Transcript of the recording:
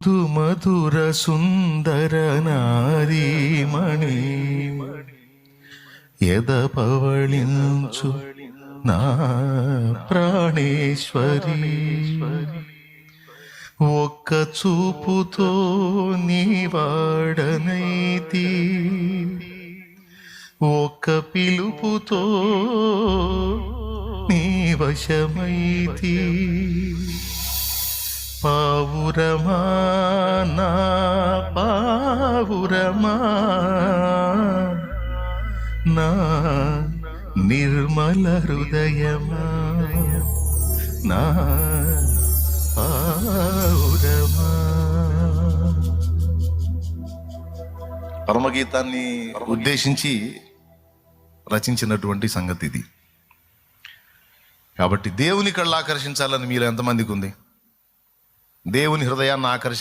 మధుమధుర సుందర నారీమణి ఎదపవళించు నా ప్రాణేశ్వరి ఒక్క చూపుతో నీవాడనైతి ఒక్క పిలుపుతో నీ వశమైతి. పావురమా నా పావురమా నా నిర్మల హృదయమా నా పావురమా. పరమగీతాన్ని ఉద్దేశించి రచించినటువంటి సంగతి ఇది. కాబట్టి దేవుని కళ్ళు ఆకర్షించాలని మీరు ఎంతమందికి ఉంది? దేవుని హృదయాన్ని ఆకర్షి